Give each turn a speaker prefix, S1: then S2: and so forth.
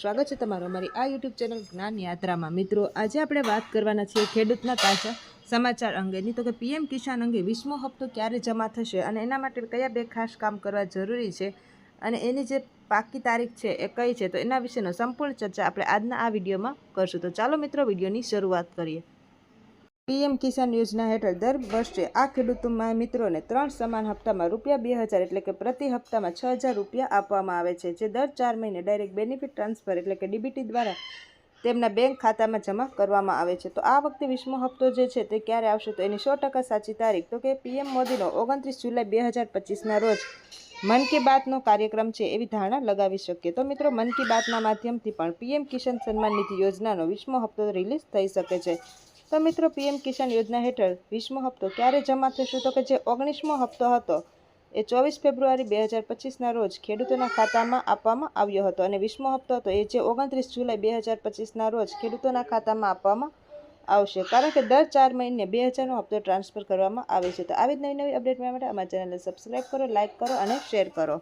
S1: સ્વાગત છે તમારું અમારી આ યુટ્યુબ ચેનલ જ્ઞાન યાત્રામાં. મિત્રો, આજે આપણે વાત કરવાના છીએ ખેડૂતના તાજા સમાચાર અંગેની. તો કે પીએમ કિસાન અંગે વીસમો હપ્તો ક્યારે જમા થશે અને એના માટે કયા બે ખાસ કામ કરવા જરૂરી છે અને એની જે પાકી તારીખ છે એ કઈ છે, તો એના વિશેનો સંપૂર્ણ ચર્ચા આપણે આજના આ વિડીયોમાં કરશું. તો ચાલો મિત્રો, વિડીયોની શરૂઆત કરીએ. પીએમ કિસાન યોજના હેઠળ દર વર્ષે આ ખેડૂતોમાં મિત્રોને ત્રણ સમાન હપ્તામાં રૂપિયા બે હજાર એટલે કે પ્રતિ હપ્તામાં છ હજાર રૂપિયા આપવામાં આવે છે, જે દર ચાર મહિને ડાયરેક્ટ બેનિફિટ ટ્રાન્સફર એટલે કે ડીબીટી દ્વારા તેમના બેંક ખાતામાં જમા કરવામાં આવે છે. તો આ વખતે વીસમો હપ્તો જે છે તે ક્યારે આવશે? તો એની સો ટકા સાચી તારીખ. તો કે પીએમ મોદીનો ઓગણત્રીસ જુલાઈ બે હજાર પચીસના રોજ મન કી બાતનો કાર્યક્રમ છે એવી ધારણા લગાવી શકીએ. તો મિત્રો, મન કી બાતના માધ્યમથી પણ પીએમ કિસાન સન્માન નિધિ યોજનાનો વીસમો હપ્તો રિલીઝ થઈ શકે છે. તો મિત્રો પીએમ કિસાન યોજના હેઠળ વીસમો હપ્તો ક્યારે જમા થશે? તો કે જે ઓગણીસમો હપ્તો હતો, એ ચોવીસ ફેબ્રુઆરી બે હજાર પચીસના રોજ ખેડૂતોના ખાતામાં આપવામાં આવ્યો હતો. અને વીસમો હપ્તો હતો, એ જે ઓગણત્રીસ જુલાઈ બે હજાર પચીસના રોજ ખેડૂતોના ખાતામાં આપવામાં આવશે. કારણ કે દર ચાર મહિને બે હજારનો હપ્તો ટ્રાન્સફર કરવામાં આવે છે. તો આવી જ નવી નવી અપડેટ મેળવવા માટે અમારા ચેનલને સબસ્ક્રાઈબ કરો, લાઇક કરો અને શેર કરો.